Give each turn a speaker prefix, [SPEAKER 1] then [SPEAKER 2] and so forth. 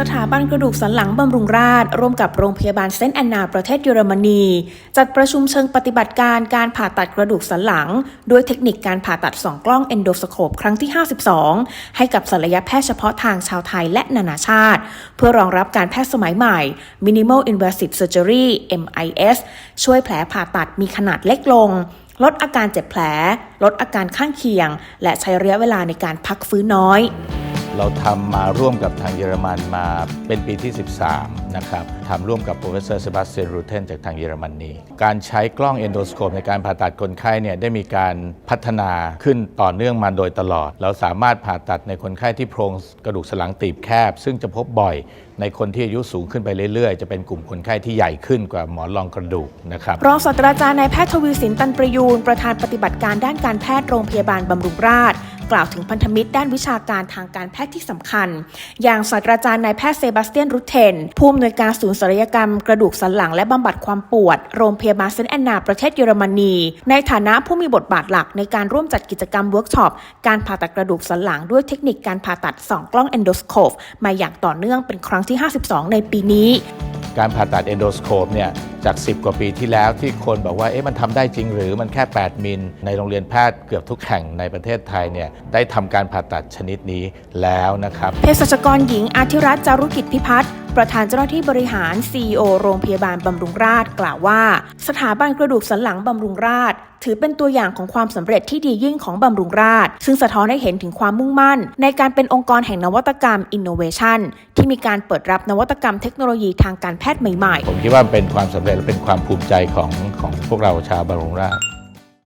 [SPEAKER 1] สถาบันกระดูกสันหลังบำรุงราษฎร์ร่วมกับโรงพยาบาลเซนต์แอนนาประเทศเยอรมนี จัดประชุมเชิงปฏิบัติการการผ่าตัดกระดูกสันหลัง ด้วยเทคนิคการผ่าตัดสองกล้องเอนโดสโคปครั้งที่ 52 ให้กับศัลยแพทย์เฉพาะทางชาวไทยและนานาชาติ เพื่อรองรับการแพทย์สมัยใหม่ Minimal Invasive Surgery MIS ช่วยแผลผ่าตัดมีขนาดเล็กลงลดอาการเจ็บแผล ลดอาการข้างเคียง และใช้ระยะเวลาในการพักฟื้นน้อย
[SPEAKER 2] เราทำมาร่วมกับทางเยอรมันมาเป็นปีที่ 13 นะครับทำร่วมกับ professor Sebastian Ruten จากทางเยอรมนีการใช้กล้อง endoscope ในการผ่าตัดคนไข้เนี่ยได้มีการพัฒนาขึ้นต่อเนื่องมาโดยตลอด เราสามารถผ่าตัดในคนไข้ที่โพรงกระดูกสันหลังตีบแคบ ซึ่งจะพบบ่อยในคนที่อายุสูงขึ้นไปเรื่อยๆ จะเป็นกลุ่มคนไข้ที่ใหญ่ขึ้นกว่าหมอนรองกระดูกนะครับ
[SPEAKER 1] รองศาสตราจารย์นายแพทย์ทวีสินตันประยูนประธานปฏิบัติการด้านการแพทย์โรงพยาบาลบำรุงราษฎร์ กล่าวถึงพันธมิตรด้านวิชาการทางการแพทย์ที่สำคัญ อย่างศาสตราจารย์นายแพทย์เซบาสเตียนรุเทน ผู้อำนวยการศูนย์ศัลยกรรมกระดูกสันหลังและบำบัดความปวด โรงพยาบาลเซนต์แอนนาประเทศเยอรมนี ในฐานะผู้มีบทบาทหลักในการร่วมจัดกิจกรรมเวิร์กช็อปการผ่าตัดกระดูกสันหลังด้วยเทคนิคการผ่าตัดสองกล้องเอนโดสโคปมาอย่างต่อเนื่องเป็นครั้งที่ 52 ในปีนี้
[SPEAKER 2] การผ่าตัดเอนโดสโคปเนี่ยจาก 10 กว่าปีที่แล้วที่คนบอกว่าเอ๊ะมันทำได้จริงหรือมันแค่ 8 มิล ในโรงเรียนแพทย์เกือบทุกแห่งในประเทศไทยเนี่ยได้ทำการผ่าตัดชนิดนี้แล้วนะครับ
[SPEAKER 1] เภสัชกรหญิงอาธิรัตน์จารุกิจพิพัฒน์ประธานเจ้าหน้าที่บริหาร CEO โรงพยาบาลบำรุงราษฎร์กล่าวว่า สถาบันกระดูกสันหลังบำรุงราษฎร์ ถือเป็นตัวอย่างของความสำเร็จที่ดียิ่งของบำรุงราษฎร์ซึ่งสะท้อนให้เห็นถึงความมุ่งมั่น ในการเป็นองค์กรแห่งนวัตกรรม Innovation ที่มีการเปิดรับนวัตกรรมเทคโนโลยีทางการแพทย์ใหม่ๆ
[SPEAKER 2] ผมคิดว่าเป็นความสำเร็จและเป็นความภูมิใจของของพวกเราชาวบำรุงราษฎร์